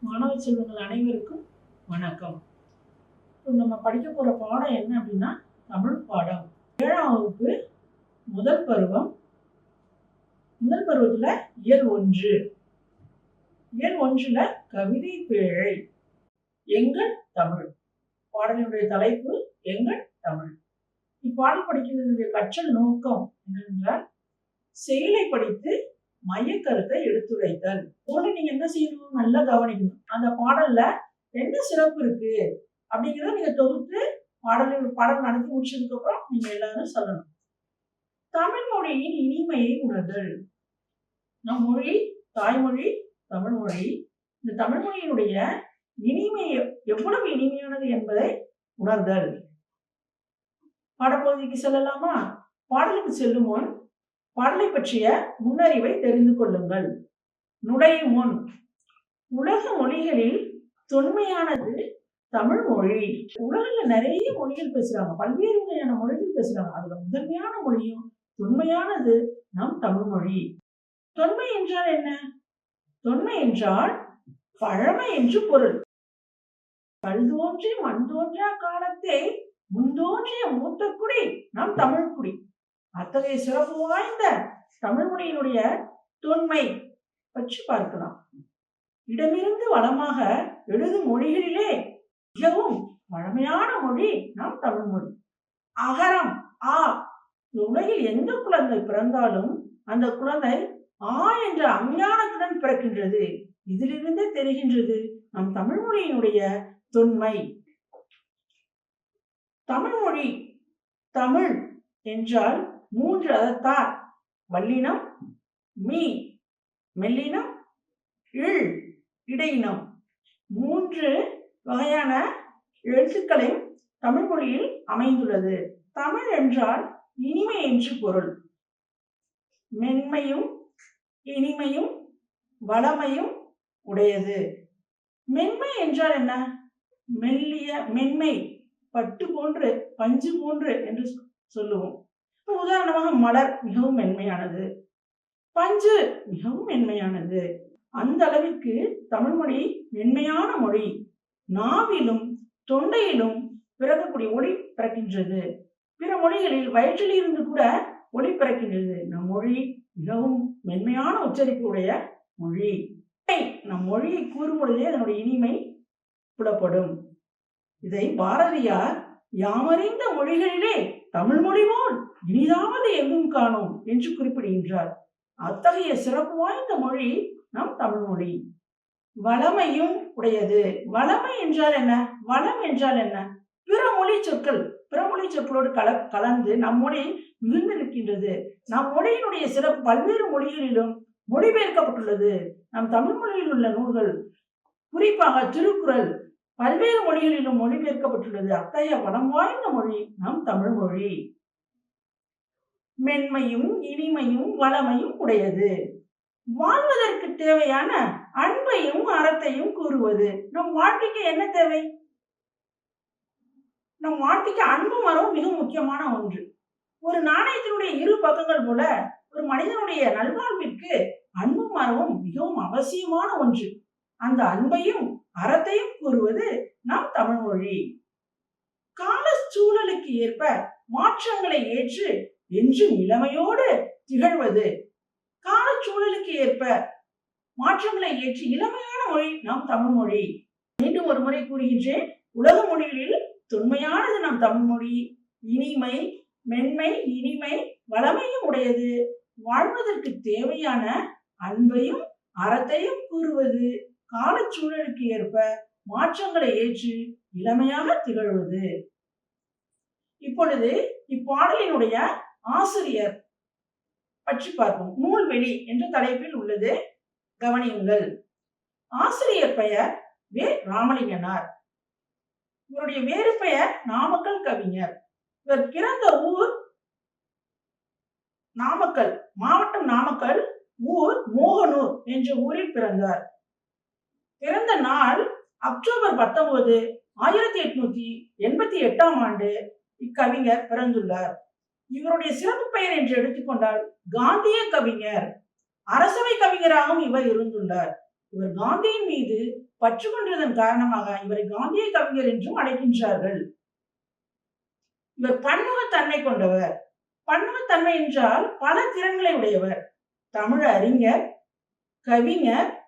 மாணவ செல்வங்கள் அனைவருக்கும் வணக்கம். இப்போ நம்ம படிக்க போகிற பாடம் என்ன அப்படின்னா தமிழ் பாடம். ஏழாம் வகுப்பு முதல் பருவம். முதல் பருவத்தில் இயல் ஒன்று. இயல் ஒன்றில் கவிதை பேழை. எங்கள் தமிழ். பாடலினுடைய தலைப்பு எங்கள் தமிழ். இப்பாடல் படிக்கிறதுடைய கற்றல் நோக்கம் என்னவென்றால் செயலை படித்து மையக்கருத்தை எடுத்துரைத்தல். முதல்ல நீங்க என்ன செய்யணும்? நல்லா கவனிக்கணும். அந்த பாடல்ல என்ன சிறப்பு இருக்கு? அப்படிங்கிறத நீங்க தொகுத்து பாடல் பாடல் நடத்தி முடிச்சதுக்கு அப்புறம் நீங்க எல்லாரும் சொல்லணும். தமிழ் மொழியின் இனிமையை உணர்தல். நம் மொழி தாய்மொழி தமிழ் மொழி. இந்த தமிழ் மொழியினுடைய இனிமை எவ்வளவு இனிமையானது என்பதை உணர்தல். பாடப்பகுதிக்கு செல்லலாமா? பாடலுக்கு செல்லும் முன் பாடலை பற்றிய முன்னறிவை தெரிந்து கொள்ளுங்கள். நுழையும் முன். உலக மொழிகளில் தொன்மையானது தமிழ் மொழி. உலகில் நிறைய மொழிகள் பேசுறாங்க. பல்வேறு வகையான மொழிகள் பேசுறாங்க. அதுல முதன்மையான மொழியும் தொன்மையானது நம் தமிழ் மொழி. தொன்மை என்றால் என்ன? தொன்மை என்றால் பழமை என்று பொருள். கல் தோன்றி மண் தோன்றா காலத்தே முன்தோன்றிய மூத்த குடி நம் தமிழ் குடி. அத்தகைய சிறப்பு வாய்ந்த தமிழ் மொழியினுடைய தொன்மை பற்றி பார்க்கலாம். இடமிருந்து வளமாக எழுதும் மொழிகளிலே மிகவும் பழமையான மொழி நம் தமிழ் மொழி. அகரம் ஆ உலகில் எந்த குழந்தை பிறந்தாலும் அந்த குழந்தை ஆ என்ற அஞ்ஞானத்துடன் பிறக்கின்றது. இதிலிருந்தே தெரிகின்றது நம் தமிழ் மொழியினுடைய தொன்மை. தமிழ் மொழி தமிழ் என்றால் மூன்று அதத்தார் வல்லினம் மீ மெல்லினம் இழ் இடையினம். மூன்று வகையான எழுத்துக்களையும் தமிழ் மொழியில் அமைந்துள்ளது. தமிழ் என்றால் இனிமை என்று பொருள். மென்மையும் இனிமையும் வளமையும் உடையது. மென்மை என்றால் என்ன? மெல்லிய மென்மை பட்டு போன்று பஞ்சு போன்று என்று சொல்லுவோம். உதாரணமாக மலர் மிகவும் மென்மையானது. பஞ்சு மிகவும் மென்மையானது. அந்த அளவிற்கு தமிழ் மொழி மென்மையான மொழி. நாவிலும் தொண்டையிலும் பிறக்கக்கூடிய ஒளி பிறக்கின்றது. பிற மொழிகளில் வயிற்றில் இருந்து கூட ஒளி பிறக்கின்றது. நம் மொழி மிகவும் மென்மையான உச்சரிப்பு உடைய மொழி. நம் மொழியை கூறும் பொழுதே அதனுடைய இனிமை புலப்படும். இதை பாரதியார் யாமறிந்த மொழிகளிலே தமிழ் மொழி இனிதாவது எங்கும் காணோம் என்று குறிப்பிடுகின்றார். அத்தகைய சிறப்பு வாய்ந்த மொழி நம் தமிழ் மொழி. வளமையும் உடையது. வளமை என்றால் என்ன? வளம் என்றால் என்ன? பிற மொழி சொற்கள் பிற மொழி சொற்களோடு கல கலந்து நம் மொழி மிகுந்து நிற்கின்றது. நம் மொழியினுடைய சிறப்பு பல்வேறு மொழிகளிலும் மொழிபெயர்க்கப்பட்டுள்ளது. நம் தமிழ் மொழியில் உள்ள நூல்கள் குறிப்பாக திருக்குறள் பல்வேறு மொழிகளிலும் மொழிபெயர்க்கப்பட்டுள்ளது. அத்தகைய வளம் வாய்ந்த மொழி நம் தமிழ் மொழி. மென்மையும் இனிமையும் வளமையும் உடையது. வாழ்வதற்கு தேவையான அன்பையும் அறத்தையும் கூறுவது. நம் வாழ்க்கைக்கு என்ன தேவை? நம் வாழ்க்கைக்கு அன்பு மரம் மிக முக்கியமான ஒன்று. ஒரு நாணயத்தினுடைய இரு பக்கங்கள் போல ஒரு மனிதனுடைய நல்வாழ்விற்கு அன்பு மரமும் மிகவும் அவசியமான ஒன்று. அந்த அன்பையும் அறத்தையும் கூறுவது நம் தமிழ் மொழி. கால சூழலுக்கு ஏற்ப மாற்றங்களை ஏற்று என்றும் இளமையோடு திகழ்வது. கால சூழலுக்கு ஏற்ப மாற்றங்களை ஏற்று இளமையான மொழி நம் தமிழ் மொழி. மீண்டும் ஒரு முறை கூறுகின்றேன் உலக மொழிகளில் தொன்மையானது நம் தமிழ் மொழி. இனிமை மென்மை இனிமை வளமையும் உடையது. வாழ்வதற்கு தேவையான அன்பையும் அறத்தையும் கூறுவது. காலச்சூழலுக்கு ஏற்ப மாற்றங்களை ஏற்று இளமையாக திகழ்வது. இப்பொழுது இப்பாடலினுடைய ஆசிரியர் பற்றி பார்ப்போம். நூல்வெளி என்ற தலைப்பில் உள்ளது. கவனியுங்கள். ஆசிரியர் பெயர் வே. ராமலிங்கனார். இவருடைய வேறு பெயர் நாமக்கல் கவிஞர். இவர் பிறந்த ஊர் நாமக்கல் மாவட்டம் நாமக்கல் ஊர் மோகனூர் என்ற ஊரில் பிறந்தார். பிறந்த நாள் அக்டோபர் பத்தொன்பது ஆயிரத்தி எட்நூத்தி எண்பத்தி எட்டாம் ஆண்டு இக்கவிஞர் பிறந்துள்ளார். இவருடைய சிறப்பு பெயர் என்று எடுத்துக்கொண்டால் காந்திய கவிஞர். அரசவை கவிஞராகவும் இவர் இருந்துள்ளார். இவர் காந்தியின் மீது பற்று கொண்டதன் காரணமாக இவரை காந்திய கவிஞர் என்றும் அழைக்கின்றார்கள். இவர் பன்முகத்தன்மை கொண்டவர். பன்முகத்தன்மை என்றால் பல திறன்களை உடையவர். தமிழ் அறிஞர் கவிஞர்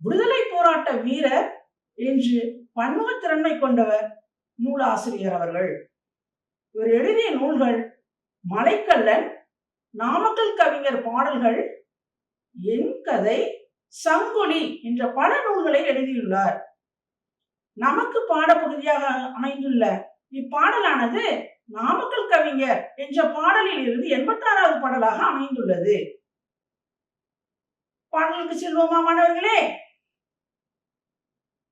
விடுதலை போராட்ட வீரர் என்று பன்முகத்திறன்மை கொண்டவர் நூலாசிரியர் அவர்கள். இவர் எழுதிய நூல்கள் மலைக்கல்லன் நாமக்கல் கவிஞர் பாடல்கள் என் கதை சங்கொலி என்ற பல நூல்களை எழுதியுள்ளார். நமக்கு பாடப்பகுதியாக அமைந்துள்ள இப்பாடலானது நாமக்கல் கவிஞர் என்ற பாடலில் இருந்து எண்பத்தாறாவது பாடலாக அமைந்துள்ளது. பாடலுக்கு செல்வோமா மாணவர்களே?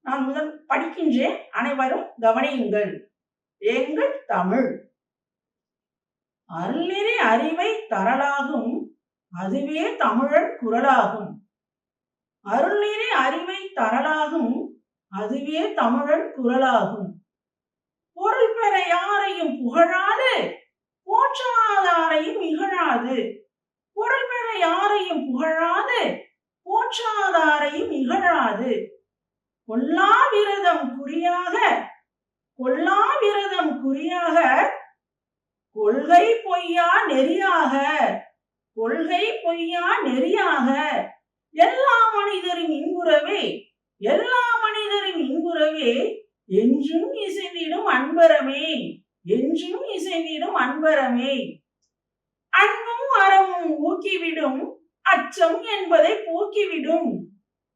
நான் முதல் படிக்கின்றேன். அனைவரும் கவனியுங்கள். எங்கள் தமிழ். அருள்நெறி அறிவை தரலாகும். அதுவே தமிழர் குரலாகும். அருள்நெறி அறிவை தரலாகும். அதுவே தமிழர் குரலாகும். பொருள் பெற யாரையும் புகழாது. போற்றாதாரையும் இகழாது பொருள் பெற யாரையும் புகழாது. போற்றாதாரையும் இகழாது கொல்லா விரதம் குறியாக கொல்லா விரதம் குறியாக கொள்கை பொய்யா நெறியாக கொள்கை பொய்யா நெறியாக எல்லா மனிதரும் இன்புறவே எல்லா மனிதரும் இன்புறவே என்றும் இசைந்திடும் அன்பரமே என்றும் இசைந்திடும் அன்பரமே. அன்பும் அறமும் ஊக்கிவிடும் அச்சம் என்பதை போக்கிவிடும்.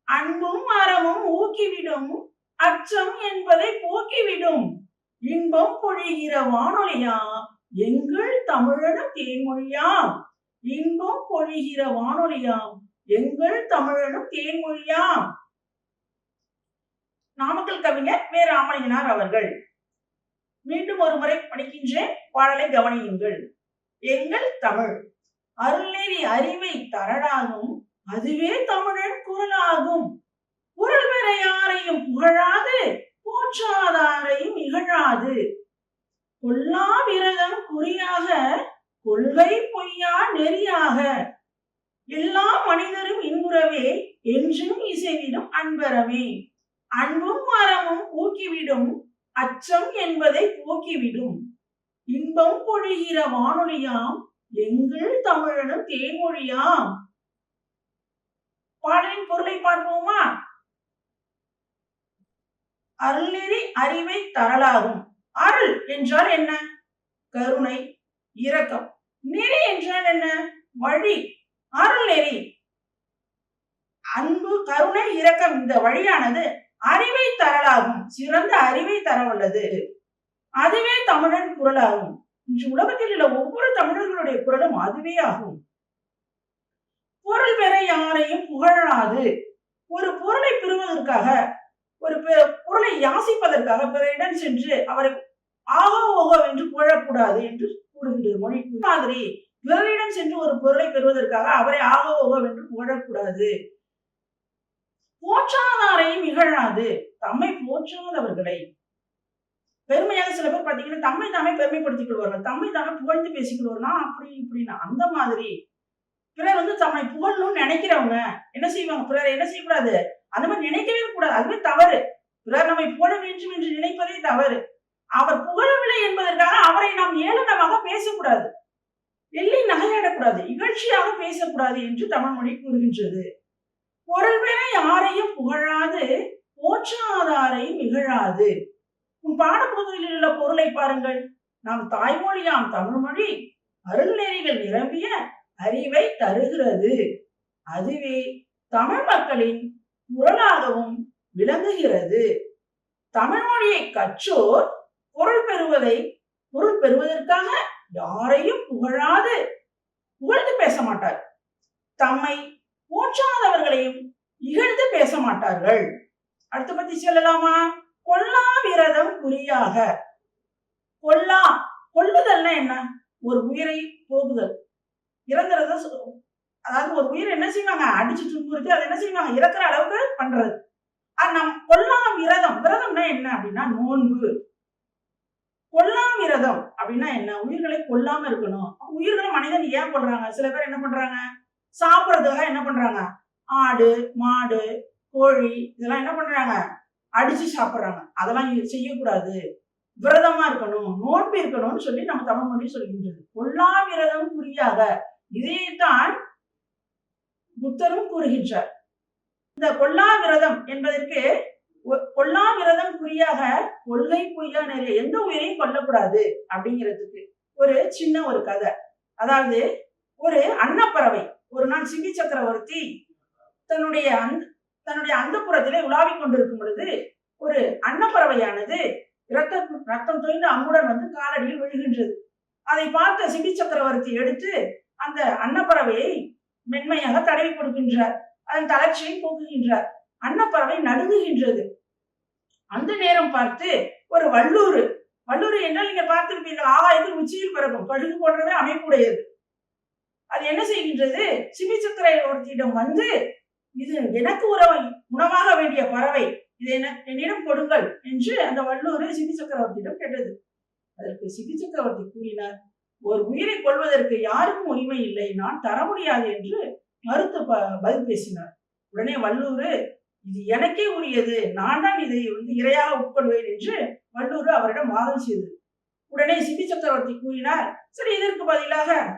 அன்பும் அறமும் ஊக்கிவிடும் அச்சம் என்பதை போக்கிவிடும். இன்பம் பொழிகிற வானொலியா? எங்கள் தமிழனும் தேன்மொழியாம் இன்பம் பொழிகிற வானொலியாம் எங்கள் தமிழனும் தேன்மொழியாம் நாமக்கல் கவிஞர் வே. ராமலிங்கனார் அவர்கள். மீண்டும் ஒரு முறை படிக்கின்றேன். பாடலை கவனியுங்கள். எங்கள் தமிழ். அருள்நெறி அறிவை தரடாகும் அதுவே தமிழன் குரலாகும். குரல் வேற யாரையும் புகழாது போற்றாதாரையும் இகழாது. கொல்லா விரதம் குறியாக கொள்கை பொய்யா நெறியாக. எல்லா மனிதரும் இன்புறவே என்றும் இசைவிடும் அன்பரமே அன்பும் மரமும் ஊக்கிவிடும் அச்சம் என்பதை போக்கிவிடும். இன்பம் பொழிகிற வானொலியாம் எங்கள் தமிழனும் தேன்மொழியாம். பாடலின் பொருளை பார்ப்போமா? அருள்நெறி அறிவை தரலாகும். அருள் என்றால் என்ன? கருணை இரக்கம். நெறி என்றால் என்ன? வழி. அருள் நெறி. அன்பு கருணை இரக்கம் இந்த வழியானது அறிவை தரலாகும். சிறந்த அறிவை தரவல்லது அதுவே தமிழன் குரலாகும். இன்று உலகத்தில் உள்ள ஒவ்வொரு தமிழர்களுடைய குரலும் அதுவே ஆகும். பொருள் பெற யாரையும் புகழாது. ஒரு பொருளை பெறுவதற்காக ஒரு பெ- பொருளை யாசிப்பதற்காக பிறரிடம் சென்று அவரை ஆகோ ஓகோ என்று புகழக்கூடாது என்று கூறுகின்றது மொழி. மாதிரி பிறரிடம் சென்று ஒரு பொருளை பெறுவதற்காக அவரை ஆகோ ஓகோ என்று புகழக்கூடாது. போற்றாதாரையும் இகழாது. தம்மை போற்றாதவர்களை. பெருமையாக சில பேர் பார்த்தீங்கன்னா தம்மை தாமே பெருமைப்படுத்திக் கொள்வார்கள். தம்மை தாமே புகழ்ந்து பேசிக்கொள்வார்கள் அப்படி இப்படின்னா அந்த மாதிரி பிறர் வந்து தம்மை புகழணும்னு நினைக்கிறவங்க என்ன செய்வாங்க? பிறர் என்ன செய்யக்கூடாது? அந்த மாதிரி நினைக்கவே கூடாது. அதுவே தவறு. பிறர் நம்மை புகழ வேண்டும் என்று நினைப்பதே தவறு. அவர் புகழவில்லை என்பதற்காக அவரை நாம் ஏளனமாக பேசக்கூடாது. வெள்ளி நகையாடக்கூடாது இகழ்ச்சியாக பேசக்கூடாது என்று தமிழ் மொழி கூறுகின்றது. பொருள் பெற யாரையும் புகழாது. போற்றாதாரையும் இகழாது உன் பாடப்பகுதியில் உள்ள பொருளை பாருங்கள். நாம் தாய்மொழியாம் தமிழ் மொழி. அருள்நெறிகள் நிரம்பிய அறிவை தருகிறது. அதுவே தமிழ் மக்களின் குரலாகவும் விளங்குகிறது. தமிழ் மொழியை கற்றோர் பொருள் பெறுவதை பொருள் பெறுவதற்காக யாரையும் புகழாது. புகழ்ந்து பேச மாட்டார். தம்மை போற்றாதவர்களையும் இகழ்ந்து பேச மாட்டார்கள். அடுத்து பத்தி சொல்லலாமா? கொல்லா விரதம் குறியாக. கொல்லா கொள்ளுதல்னா என்ன? ஒரு உயிரை போகுதல். இறங்குறத அதாவது ஒரு உயிர் என்ன செய்வாங்க? அடிச்சு துன்புறுத்தி அதை என்ன செய்வாங்க? இறக்குற அளவுக்கு பண்றது. அது நம் விரதம். விரதம்னா என்ன அப்படின்னா நோன்பு. கொல்லாம் விரதம் அப்படின்னா என்ன? உயிர்களை கொல்லாம இருக்கணும். அப்ப உயிர்களை மனிதன் ஏன் கொள்றாங்க? சில பேர் என்ன பண்றாங்க? சாப்பிட்றதுக்காக என்ன பண்றாங்க? ஆடு மாடு கோழி இதெல்லாம் என்ன பண்றாங்க? அடிச்சு சாப்பிடுறாங்க. அதெல்லாம் செய்யக்கூடாது. விரதமா இருக்கணும். நோன்பு இருக்கணும்னு சொல்லி நம்ம தமிழ் மொழி சொல்கின்றது. கொல்லா விரதம் புரியாத இதைத்தான் புத்தரும் கூறுகின்றார். இந்த கொல்லா விரதம் என்பதற்கு கொல்லா விரதம் குறியாக கொள்ளை பொய்யா நிறைய எந்த உயிரையும் கொல்லக்கூடாது அப்படிங்கிறதுக்கு ஒரு சின்ன ஒரு கதை. அதாவது ஒரு அன்னப்பறவை ஒரு நாள் சிங்கி சக்கரவர்த்தி தன்னுடைய அந் தன்னுடைய அந்தப்புறத்திலே உலாவிக் கொண்டிருக்கும் பொழுது ஒரு அன்னப்பறவையானது ரத்தம் ரத்தம் தோய்ந்த அம்புடன் வந்து காலடியில் விழுகின்றது. அதை பார்த்த சிங்கி சக்கரவர்த்தி எடுத்து அந்த அன்னப்பறவையை மென்மையாக தடவி கொடுக்கின்றார். அதன் தளர்ச்சியை போக்குகின்றார். அன்னப்பறவை நடுங்குகின்றது. அந்த நேரம் பார்த்து ஒரு வள்ளூர் வல்லூர் என்றால் நீங்க பார்த்திருப்பீர்கள் ஆகாயத்தில் உச்சியில் பிறக்கும் கழுகு போன்றவே அமைப்புடையது. அது என்ன செய்கின்றது? சிபி ஒருத்தியிடம் வந்து இது எனக்கு உறவை உணவாக வேண்டிய பறவை இதை என- என்னிடம் கொடுங்கள் என்று அந்த வல்லூர் சிபி சக்கரவர்த்தியிடம் கேட்டது. அதற்கு சிபி சக்கரவர்த்தி கூறினார் ஒரு உயிரை கொள்வதற்கு யாருக்கும் உரிமை இல்லை. நான் தர முடியாது என்று மறுத்து ப- பதில் பேசினார். உடனே வள்ளூர் இது எனக்கே உரியது. நான் தான் இதை வந்து இரையாக உட்கொள்வேன் என்று வள்ளூர் அவரிடம் வாதம் செய்தது. உடனே சிபி சக்கரவர்த்தி கூறினார் சரி இதற்கு பதிலாக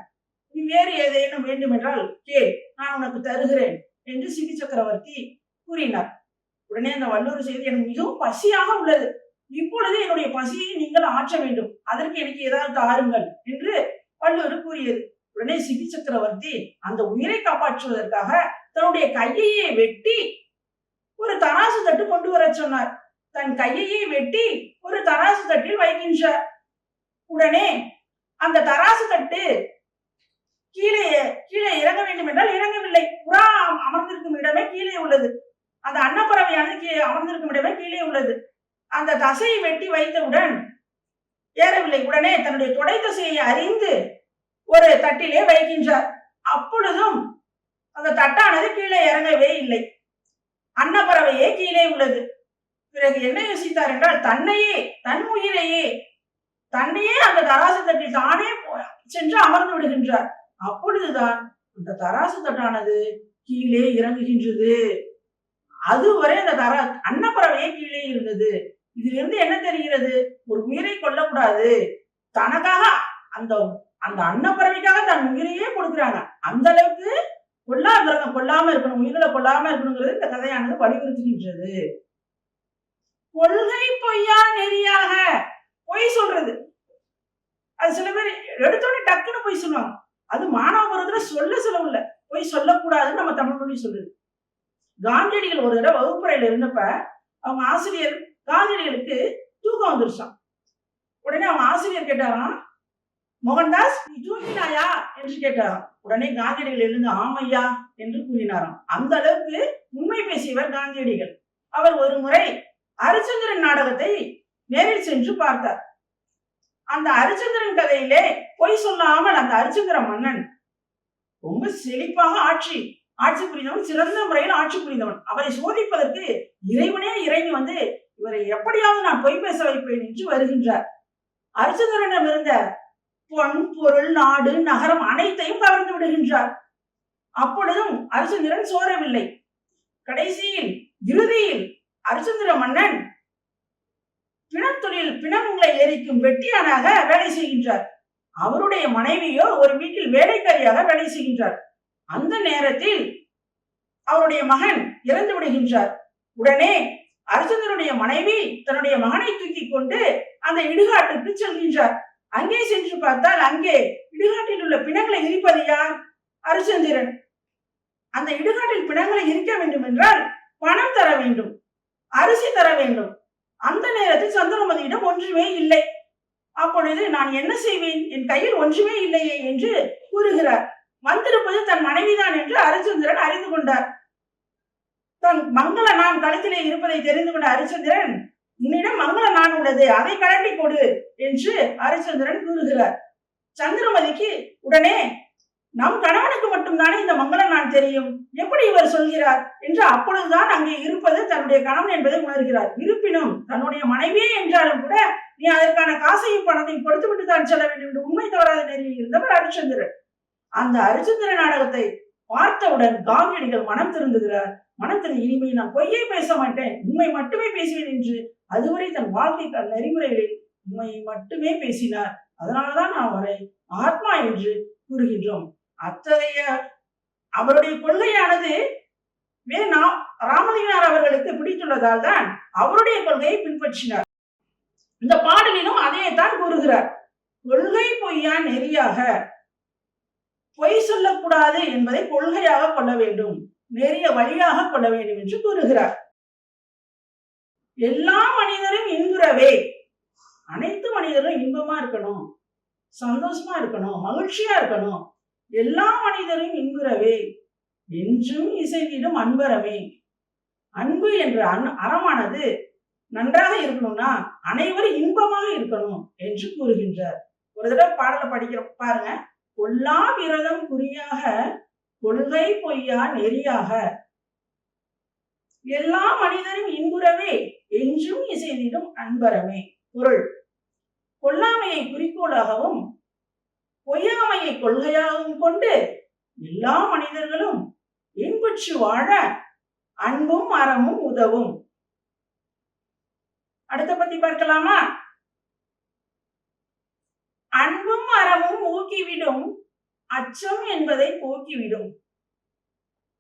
நீ வேறு ஏதேனும் வேண்டுமென்றால் கே நான் உனக்கு தருகிறேன் என்று சிபி சக்கரவர்த்தி கூறினார். உடனே அந்த வல்லூர் செய்தி எனக்கு மிகவும் பசியாக உள்ளது. இப்பொழுது என்னுடைய பசியை நீங்கள் ஆற்ற வேண்டும். அதற்கு எனக்கு ஏதாவது தாருங்கள் என்று வள்ளுவர் கூறியது. உடனே சிபி சக்கரவர்த்தி அந்த உயிரை காப்பாற்றுவதற்காக தன்னுடைய கையையே வெட்டி ஒரு தராசு தட்டு கொண்டு வர சொன்னார். தன் கையையே வெட்டி ஒரு தராசு தட்டில் வைக்கின்றார். உடனே அந்த தராசு தட்டு கீழே கீழே இறங்க வேண்டும் என்றால் இறங்கவில்லை. புறா அமர்ந்திருக்கும் இடமே கீழே உள்ளது. அந்த அன்னப்பறவையானது கீழே அமர்ந்திருக்கும் இடமே கீழே உள்ளது. அந்த தசையை வெட்டி வைத்தவுடன் ஏறவில்லை. உடனே தன்னுடைய தொடை தசையை அறிந்து ஒரு தட்டிலே வைக்கின்றார். அப்பொழுதும் அந்த தட்டானது கீழே இறங்கவே இல்லை. அன்னப்பறவையே கீழே உள்ளது. பிறகு என்ன யோசித்தார் என்றால் தன்னையே தன் உயிரையே தன்னையே அந்த தராசு தட்டில் தானே போ- சென்று அமர்ந்து விடுகின்றார். அப்பொழுதுதான் அந்த தராசு தட்டானது கீழே இறங்குகின்றது. அதுவரை அந்த தர அன்னப்பறவையே கீழே இருந்தது. இதிலிருந்து என்ன தெரிகிறது? ஒரு உயிரை கொல்லக்கூடாது. தனக்காக அந்த அந்த அன்னப்பறவைக்காக தன் உயிரையே கொடுக்குறாங்க. அந்த அளவுக்கு கொல்லா விரதம் கொல்லாம இருக்கணும் உயிர்களை கொல்லாம இருக்கணுங்கிறது இந்த கதையானது வலியுறுத்துகின்றது. கொள்கை பொய்யா நெறியாக? பொய் சொல்றது. அது சில பேர் எடுத்தோடனே டக்குன்னு பொய் சொல்லுவாங்க. அது மாணவபுரத்துல சொல்ல செலவு இல்ல பொய் சொல்லக்கூடாதுன்னு நம்ம தமிழ் மொழி சொல்லுது. காந்தியடிகள் ஒரு தடவை வகுப்பறையில இருந்தப்ப அவங்க ஆசிரியர் காந்தியடிகளுக்கு தூக்கம் வந்துருச்சான் உடனே அவன் ஆசிரியர் கேட்டாராம் மோகன்தாஸ் நீ தூங்கினாயா? என்று கேட்டாராம். உடனே காந்தியடிகள் எழுந்து ஆமையா என்று கூறினாராம். அந்த அளவுக்கு உண்மை பேசியவர் காந்தியடிகள். அவர் ஒரு முறை அரிச்சந்திரன் நாடகத்தை நேரில் சென்று பார்த்தார். அந்த அரிச்சந்திரன் கதையிலே பொய் சொல்லாமல் அந்த அரிச்சந்திர மன்னன் ரொம்ப செழிப்பாக ஆட்சி ஆட்சி புரிந்தவன் சிறந்த முறையில் ஆட்சி புரிந்தவன். அவரை சோதிப்பதற்கு இறைவனே இறைவி வந்து இவரை எப்படியாவது நான் பொய் பேச வைப்பேன் என்று வருகின்றார். அர்ஜுனரிடம் இருந்த பொன் பொருள் நாடு நகரம் அனைத்தையும் கவர்ந்து விடுகின்றார். அப்பொழுதும் அர்ஜுனரன் சோரவில்லை. கடைசியில் இறுதியில் அரிச்சந்திர மன்னன் பிணத்தொழில் பிணங்களை எரிக்கும் வெட்டியானாக வேலை செய்கின்றார். அவருடைய மனைவியோ ஒரு வீட்டில் வேலைக்காரியாக வேலை செய்கின்றார். அந்த நேரத்தில் அவருடைய மகன் இறந்து விடுகின்றார். உடனே அர்ஜுனனுடைய மனைவி தன்னுடைய மகனை தூக்கி கொண்டு அந்த இடுகாட்டுக்கு செல்கின்றார். அங்கே சென்று பார்த்தால் அங்கே இடுகாட்டில் உள்ள பிணங்களை இருப்பது யார்? அரிச்சந்திரன். அந்த இடுகாட்டில் பிணங்களை இருக்க வேண்டும் என்றால் பணம் தர வேண்டும். அரிசி தர வேண்டும். அந்த நேரத்தில் சந்திரமதியிடம் ஒன்றுமே இல்லை. அப்பொழுது நான் என்ன செய்வேன்? என் கையில் ஒன்றுமே இல்லையே என்று கூறுகிறார். வந்திருப்பது தன் மனைவிதான் என்று அரிச்சந்திரன் அறிந்து கொண்டார். தன் மங்கள நான் கழுத்திலே இருப்பதை தெரிந்து கொண்ட ஹரிச்சந்திரன் உன்னிடம் மங்கள நான் உள்ளது அதை கழட்டி கொடு என்று ஹரிச்சந்திரன் கூறுகிறார். சந்திரமதிக்கு உடனே நம் கணவனுக்கு மட்டும்தானே இந்த மங்கள நான் தெரியும்? எப்படி இவர் சொல்கிறார்? என்று அப்பொழுதுதான் அங்கே இருப்பது தன்னுடைய கணவன் என்பதை உணர்கிறார். இருப்பினும் தன்னுடைய மனைவியே என்றாலும் கூட நீ அதற்கான காசையும் பணத்தையும் கொடுத்துவிட்டு தான் செல்ல வேண்டும் என்று உண்மை தவறாத நெறியில் இருந்தவர் ஹரிச்சந்திரன் அந்த அரிச்சந்திர நாடகத்தை பார்த்தவுடன் காந்தியடிகள் மனம் திருந்துகிறார். மனத்தில் இனிமேல் நான் பொய்யே பேச மாட்டேன். உண்மை மட்டுமே பேசுவேன் என்று அதுவரை தன் வாழ்க்கை தன் நெறிமுறைகளில் உண்மை மட்டுமே பேசினார். அதனாலதான் நான் அவரை ஆத்மா என்று கூறுகின்றோம். அத்தகைய அவருடைய கொள்கையானது வே நாம் ராமலிங்கனார் அவர்களுக்கு பிடித்துள்ளதால் தான் அவருடைய கொள்கையை பின்பற்றினார். இந்த பாடலிலும் அதையே தான் கூறுகிறார். கொள்கை பொய்யா நெறியாக? பொய் சொல்லக்கூடாது என்பதை கொள்கையாக கொள்ள வேண்டும். நெறிய வழியாக கொள்ள வேண்டும் என்று கூறுகிறார். எல்லா மனிதரும் இன்புறவே. அனைத்து மனிதரும் இன்பமா இருக்கணும். சந்தோஷமா இருக்கணும். மகிழ்ச்சியா இருக்கணும். எல்லா மனிதரும் இன்புறவே. என்றும் இசைந்திடும் அன்பரமே. அன்பு என்ற அன்- அறமானது நன்றாக இருக்கணும்னா அனைவரும் இன்பமாக இருக்கணும் என்று கூறுகின்றார். ஒரு தடவை பாடலை படிக்கிற பாருங்க. கொல்லா விரதம் குறியாக கொள்கை பொய்யா நெறியாக எல்லா மனிதரும் இன்புறவே என்றும் இசைதிடும் அன்பரமே. பொருள். கொல்லாமையை குறிக்கோளாகவும் பொய்யாமையை கொள்கையாகவும் கொண்டு எல்லா மனிதர்களும் இன்புற்று வாழ அன்பும் அறமும் உதவும். அடுத்த பத்தி பார்க்கலாமா? அன்பும் அறமும் ஊக்கிவிடும் அச்சம் என்பதை போக்கிவிடும்.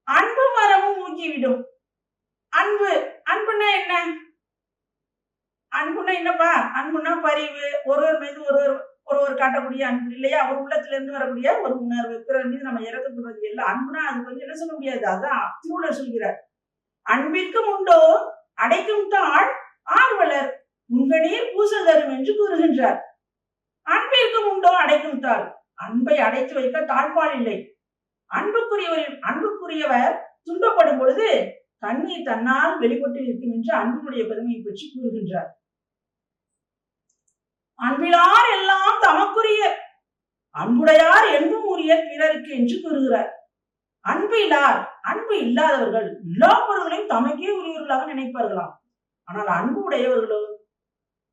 அன்பும் மரமும் ஊக்கிவிடும். அன்பு அன்புன்னா என்ன? அன்புனா என்னப்பா? அன்புன்னா பரிவு. ஒருவர் மீது ஒருவர் ஒருவர் காட்டக்கூடிய அன்பு இல்லையா? அவர் உள்ளத்துல இருந்து வரக்கூடிய ஒரு உணர்வு. பிறர் மீது நம்ம இறக்கப்படுவது எல்லாம் அன்புனா அது வந்து என்ன சொல்ல முடியாது? அதான் திருவள்ளுவர் சொல்கிறார். அன்பிற்கும் உண்டோ? அடைக்கும் தாழ் ஆர்வலர் உங்கனீர் பூச தரும் என்று கூறுகின்றார். அன்பிற்கும் உண்டோ? அடைக்கும் தாழ். அன்பை அடைத்து வைக்க தாழ்பால் இல்லை. அன்புக்குரியவரின் அன்புக்குரியவர் துன்பப்படும் பொழுது கண்ணீர் தன்னால் வெளிப்பட்டு இருக்கும் என்று அன்பினுடைய பெருமையை பற்றி கூறுகின்றார். அன்பிலார் எல்லாம் தமக்குரிய அன்புடையார் என்பும் உரிய பிறருக்கு என்று கூறுகிறார். அன்பு இல்லார் அன்பு இல்லாதவர்கள் எல்லா பொருள்களையும் தமக்கே உரியவர்களாக நினைப்பார்களாம். ஆனால் அன்பு உடையவர்களோ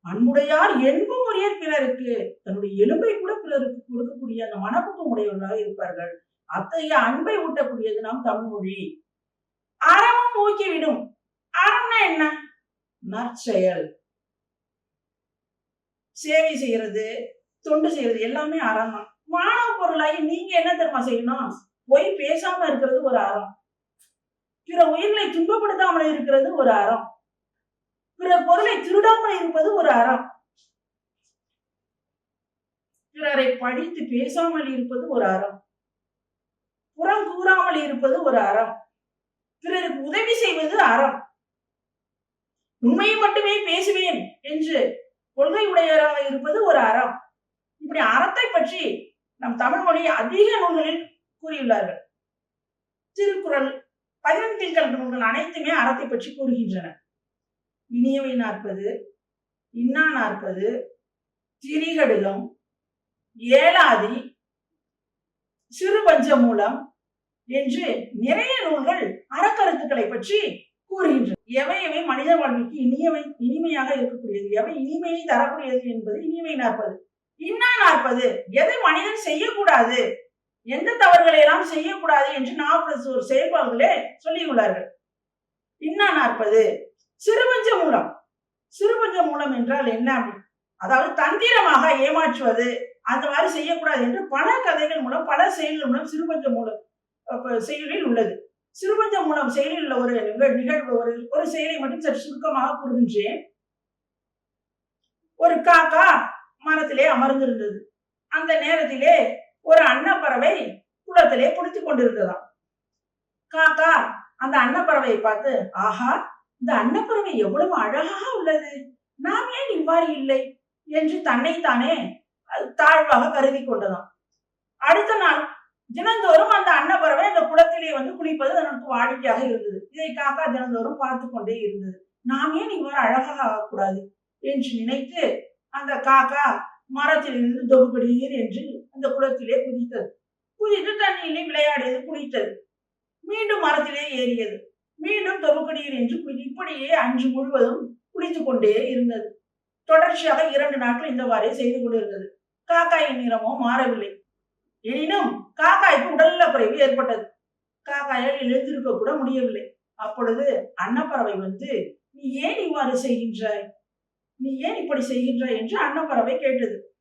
அன்புடையார் என்பும் உரியர் பிறருக்கு தன்னுடைய எலும்பை கூட பிறருக்கு கொடுக்கக்கூடிய அந்த மனப்பக்கம் உடையவர்களாக இருப்பார்கள். அத்தகைய அன்பை ஊட்டக்கூடியது நாம் தமிழ் மொழி. அறமும் ஊக்கிவிடும். அறம்னா என்ன? நற்செயல். சேவை செய்யறது தொண்டு செய்யறது எல்லாமே அறம் தான். மாணவ பொருளாகி நீங்க என்ன தெரியுமா செய்யணும்? பொய் பேசாம இருக்கிறது ஒரு அறம். பிற உயிர்களை துன்பப்படுத்தாமல் இருக்கிறது ஒரு அறம். பிற பொருளை திருடாமல் இருப்பது ஒரு அறம். பிறரை படித்து பேசாமல் இருப்பது ஒரு அறம். புறம் கூறாமல் இருப்பது ஒரு அறம். பிறருக்கு உதவி செய்வது அறம். உண்மையை மட்டுமே பேசுவேன் என்று கொள்கை உடையவராக இருப்பது ஒரு அறம். இப்படி அறத்தை பற்றி நம் தமிழ் மொழி அதிக நூல்களில் கூறியுள்ளார்கள். திருக்குறள் பதினெண்கள் நூல்கள் அனைத்துமே அறத்தை பற்றி கூறுகின்றன. இனியவை நாற்பது இன்னா நாற்பது திரிகடுகம் ஏலாதி சிறு பஞ்சமூலம் என்று நிறைய நூல்கள் அறக்கருத்துக்களை பற்றி கூறுகின்றன. எவை எவை? மனித வாழ்க்கைக்கு இனியவை இனிமையாக இருக்கக்கூடியது எவை? இனிமையை தரக்கூடியது என்பது இனிமை நாற்பது. இன்னா நாற்பது எதை மனிதன் செய்யக்கூடாது? எந்த தவறுகளை எல்லாம் செய்யக்கூடாது என்று நாற்பது செயல்பாடுகளே சொல்லியுள்ளார்கள் இன்னா நாற்பது சிறுபஞ்ச மூலம் சிறுபஞ்ச மூலம் என்றால் என்ன? அதாவது தந்திரமாக ஏமாற்றுவது. அந்த மாதிரி செய்யக்கூடாது என்று பல கதைகள் மூலம் பல செயல்கள் மூலம் சிறுபஞ்ச மூலம் செயலில் உள்ளது. சிறுபஞ்ச மூலம் செயலில் உள்ள ஒரு நிகழ் நிகழ்வு ஒரு ஒரு செயலை மட்டும் சற்று சுருக்கமாக கூறுகின்றேன். ஒரு காக்கா மரத்திலே அமர்ந்திருந்தது. அந்த நேரத்திலே ஒரு அன்னப்பறவை குளத்திலே குளித்துக் கொண்டிருந்ததாம். காக்கா அந்த அன்னப்பறவையை பார்த்து ஆஹா இந்த அன்னப்பறவை எவ்வளவு அழகாக உள்ளது. நாம் ஏன் இவ்வாறு இல்லை? என்று தன்னைத்தானே அது தாழ்வாக கருதி கொண்டதாம். அடுத்த நாள் தினந்தோறும் அந்த அன்னப்பறவை அந்த குளத்திலே வந்து குளிப்பது தனக்கு வாடிக்கையாக இருந்தது. இதை காக்கா தினந்தோறும் பார்த்து கொண்டே இருந்தது. நாம் ஏன் இவ்வாறு அழகாக ஆகக்கூடாது? என்று நினைத்து அந்த காக்கா மரத்திலிருந்து தொகுபடியீர் என்று அந்த குளத்திலே குதித்தது. குதித்து தண்ணியிலே விளையாடியது குளித்தது. மீண்டும் மரத்திலே ஏறியது. மீண்டும் தொகுக்கடீர் என்று இப்படியே அன்று முழுவதும் குளித்துக் கொண்டே இருந்தது. தொடர்ச்சியாக இரண்டு நாட்கள் இந்தவாறே செய்து கொண்டிருந்தது. காக்காயின் நிறமோ மாறவில்லை. எனினும் காக்காய்க்கு உடல்நல குறைவு ஏற்பட்டது. காக்காயால் எழுந்திருக்க கூட முடியவில்லை. அப்பொழுது அன்னப்பறவை வந்து நீ ஏன் இவ்வாறு செய்கின்றாய்? நீ ஏன் இப்படி செய்கின்றாய்? என்று அன்னப்பறவை கேட்டது.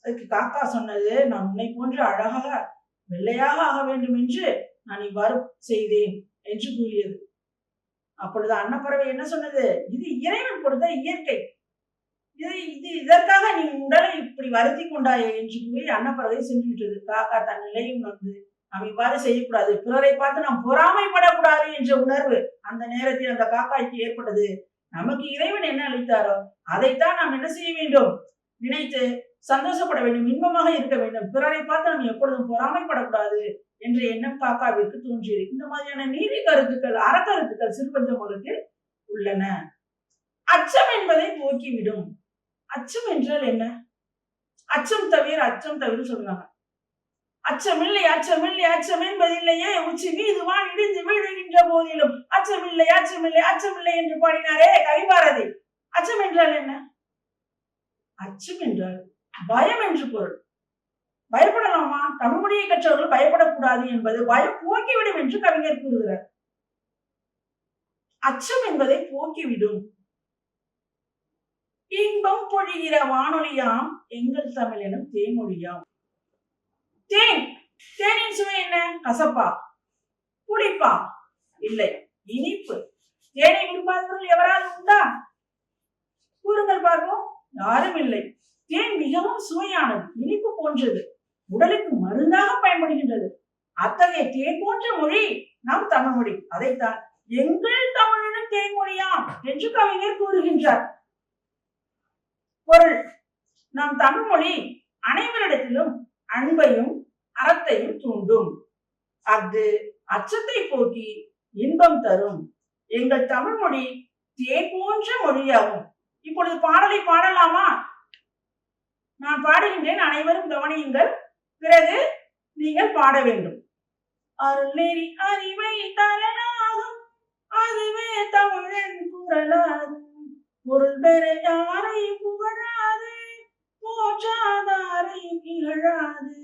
அதுக்கு காக்கா சொன்னது நான் உன்னை போன்று அழகாக வெள்ளையாக ஆக வேண்டும் என்று நான் இவ்வாறு செய்தேன். என்று கூறியது அப்பொழுது அன்னப்பறவை என்ன சொன்னது? இது இறைவன் கொடுத்த இயற்கை. இது இது இதற்காக நீ உடலை இப்படி வருத்தி கொண்டாயே என்று கூறி அன்னப்பறவை சென்று விட்டது காக்கா தன் நிலையும் வந்து நாம் இவ்வாறு செய்யக்கூடாது. பிறரை பார்த்து நாம் பொறாமைப்படக்கூடாது என்ற உணர்வு அந்த நேரத்தில் அந்த காக்காய்க்கு ஏற்பட்டது. நமக்கு இறைவன் என்ன அளித்தாரோ அதைத்தான் நாம் என்ன செய்ய வேண்டும்? நினைத்து சந்தோஷப்பட வேண்டும் இன்பமாக இருக்க வேண்டும். பிறரை பார்த்து நாம் எப்பொழுதும் பொறாமைப்படக்கூடாது என்ற எண்ணம் காக்காவிற்கு தோன்றியது. இந்த மாதிரியான நீதி கருத்துக்கள் அறக்கருத்துக்கள் சிறுபஞ்சமூலத்தில் உள்ளன. அச்சம் என்பதை போக்கிவிடும். அச்சம் என்றால் என்ன? அச்சம் தவிர அச்சம் தவிர சொல்றாங்க அச்சமில்லை அச்சமில்லை அச்சம் என்பதில்லையே உச்சி மீது இடிந்து விழுகின்ற போதிலும் அச்சமில்லை அச்சமில்லை அச்சமில்லை என்று பாடினாரே கவிபாரதி. அச்சம் என்றால் என்ன? அச்சம் என்றால் பயம் என்று பொருள். பயப்படலாமா? தமிழ் மொழியை கற்றவர்கள் பயப்படக்கூடாது என்பது பயம் போக்கிவிடும் என்று கவிஞர் கூறுகிறார். அச்சம் என்பதை போக்கிவிடும். இன்பம் பொழிகிற வானொலியாம் எங்கள் தமிழ் எனும் தேமொழியாம் தேன். தேனின் சுவை என்ன? கசப்பா? புளிப்பா? இல்லை இனிப்பு. தேனை விரும்பாதவர்கள் எவரால் உண்டா? கூறுங்கள் பார்ப்போம். யாரும் இல்லை. தேன் மிகவும் சுவையானது இனிப்பு போன்றது உடலுக்கு மருந்தாக பயன்படுகின்றது. அத்தகைய தேன் போன்ற மொழி நம் தமிழ் மொழி அதைத்தான் எங்கள் தமிழனும் தேன்மொழியாம் என்று கவிஞர் கூறுகின்றார். பொருள். நம் தமிழ் மொழி அனைவரிடத்திலும் அன்பையும் அறத்தையும் தூண்டும். அது அச்சத்தை போக்கி இன்பம் தரும். எங்கள் தமிழ் மொழி தே போன்ற மொழியாகும். இப்பொழுது பாடலை பாடலாமா? நான் பாடுகின்றேன் அனைவரும் கவனியுங்கள். பிறகு நீங்கள் பாட வேண்டும். அருள்நெறி அறிவை தரனாகும் அதுவே தமிழன் குரலாகும். பொருள் பெற யாரை புகழாது போற்றாதாரையும் இகழாது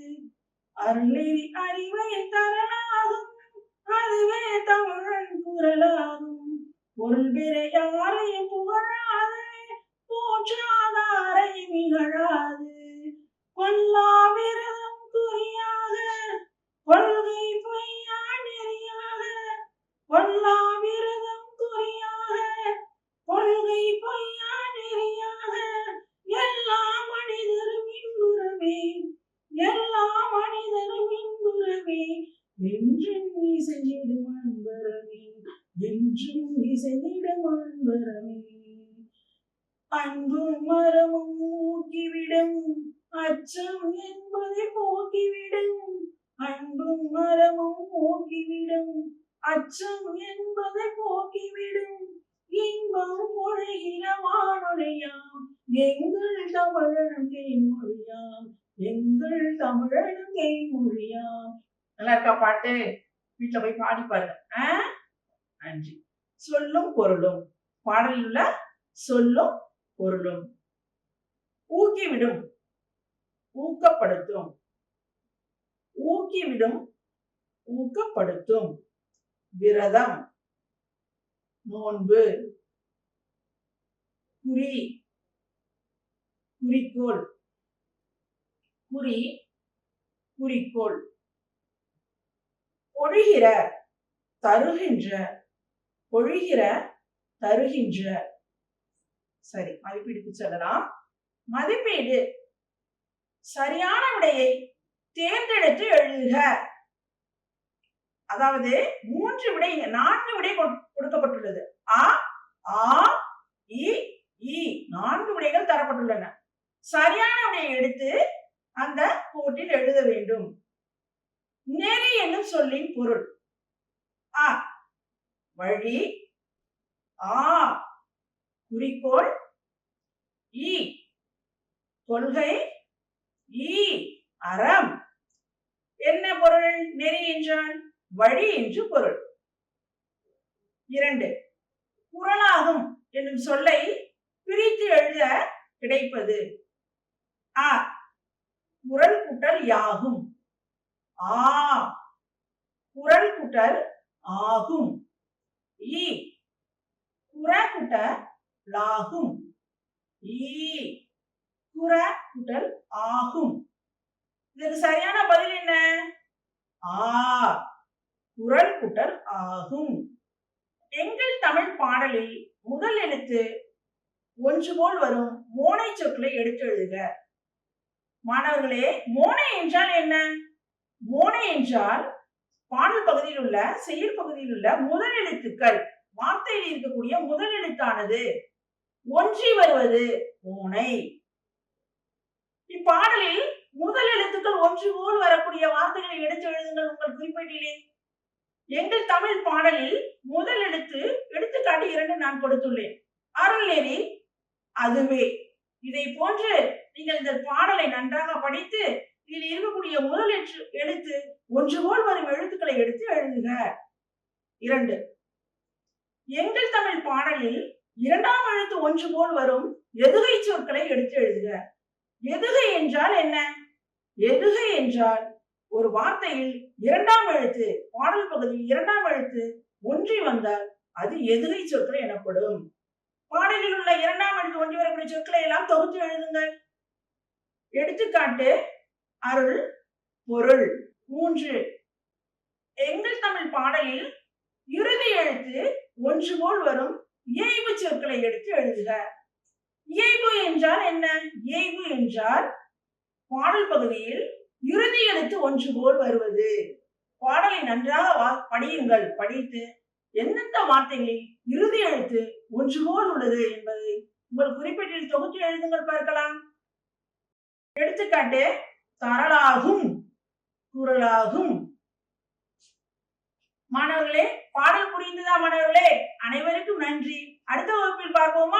அருள்நெறி அறிவை தரனாகும் அதுவே தமிழன் குரலாகும். பொருள் பெற யாரையும் புகழாது போற்றாதாரை நிகழாது. கொல்லாவிரதம் குறியாக கொள்கை பொய்யா நெறியாக கொல்லாவிரதம் குறியாக கொள்கை பொய்யா நெறியாக எல்லா மனிதரும் இன்புறவே எல்லா மனிதரும் இன்புறவே என்றும் இசையிடும் அன்பரமே என்றும் இசையிடும் அன்பரமே. அன்பும் மரமும் ஊக்கிவிடும் அச்சம் என்பதை போக்கிவிடும். அன்பும் மரமும் போக்கிவிடும். அச்சம் என்பதை போக்கிவிடும். இன்பம் பொழிகிற வானொலியாம். எங்கள் தமிழனும் தேன்மொழியாம் எங்கள் தமிழனும் தேன்மொழியாம் நல்லா இருக்கா பாட்டு? வீட்டுல போய் பாடி பாருங்க. நன்றி. சொல்லும் பொருளும். பாடலில் உள்ள சொல்லும் பொருளும். ஊக்கிவிடும். ஊக்கப்படுத்தும். ஊக்கிவிடும் ஊக்கப்படுத்தும். விரதம். நோன்பு. குறி. குறிக்கோள். குறி. குறிக்கோள். பொழிகிற தருகின்ற. பொழிகிற தருகின்ற. சரி மதிப்பீடுக்கு செல்லலாம். மதிப்பீடு சரியான விடையை தேர்ந்தெடுத்து எழுதுக. அதாவது மூன்று விடை நான்கு விடை கொடு- கொடுக்கப்பட்டுள்ளது. ஆ ஆ இ இ நான்கு விடைகள் தரப்பட்டுள்ளன. சரியான விடையை எடுத்து அந்த கோட்டில் எழுத வேண்டும். நெறி என்னும் சொல்லின் பொருள். ஆ வழி. ஆ குறிக்கோள். ஈ கொள்கை. ஈ அறம். என்ன பொருள்? நெறி என்றால் வழி என்று பொருள். இரண்டு குரலாகும் என்னும் சொல்லை பிரித்து எழுத கிடைப்பது. ஆ குரல் குட்டல் யாகும். ஆ குரல் குட்டல் ஆகும். ஈ குர குட்ட லாகும் ஈ குற குட்டல் ஆகும். இதுக்கு சரியான பதில் என்ன? ஆ குரல் கூட்டல் ஆகும். எங்கள் தமிழ் பாடலில் முதல் எழுத்து ஒன்று போல் வரும். மோனை சொற்களை எடுத்து எழுதுக. மாணவர்களே மோனை என்றால் என்ன? மோனை என்றால் பாடல் பகுதியில் உள்ள செயல் பகுதியில் உள்ள முதல் எழுத்துக்கள். வார்த்தையில் இருக்கக்கூடிய முதல் எழுத்தானது. ஒன்றி வருவது மோனை. இப்பாடலில் முதல் எழுத்துக்கள் ஒன்று போல் வரக்கூடிய வார்த்தைகளை எடுத்து எழுதுங்கள் உங்கள் குறிப்பேட்டிலே. எங்கள் தமிழ் பாடலில் முதல் எழுத்து எடுத்துக்காட்டு இரண்டு நான் கொடுத்துள்ளேன். அருள்நெறி அதுவே. இதை போன்று நீங்கள் இந்த பாடலை நன்றாக படித்து இதில் இருக்கக்கூடிய முதல் எழுத்து எழுத்து ஒன்று போல் வரும் எழுத்துக்களை எடுத்து எழுதுக. இரண்டு. எங்கள் தமிழ் பாடலில் இரண்டாம் எழுத்து ஒன்று போல் வரும் எதுகை சொற்களை எடுத்து எழுதுக. எதுகை என்றால் என்ன? எதுகை என்றால் ஒரு வார்த்தையில் இரண்டாம் எழுத்து பாடல் பகுதியில் இரண்டாம் எழுத்து ஒன்றி வந்தால் அது எதுகை சொற்கள் எனப்படும். பாடலில் உள்ள இரண்டாம் எழுத்து ஒன்றி வரக்கூடிய சொற்களை எல்லாம் தொகுத்து எழுதுங்கள். எடுத்துக்காட்டு அருள் பொருள். மூன்று. எங்கள் தமிழ் பாடலில் இறுதி எழுத்து ஒன்று போல் வரும் இயைவு சொற்களை எடுத்து எழுதுக. இயைபு என்றால் என்ன? இயைபு என்றால் பாடல் பகுதியில் இறுதி எழுத்து ஒன்று போல் வருவது. பாடலை நன்றாக வா- படியுங்கள். படித்து எந்தெந்த வார்த்தைகளில் இறுதி எழுத்து ஒன்று போல் உள்ளது என்பதை உங்கள் குறிப்பிட்ட தொகுத்து எழுதுங்கள் பார்க்கலாம். எடுத்துக்காட்டு தரலாகும் குரலாகும். மாணவர்களே பாடல் புரிந்ததா மாணவர்களே? அனைவருக்கும் நன்றி. அடுத்த வகுப்பில் பார்ப்போம்?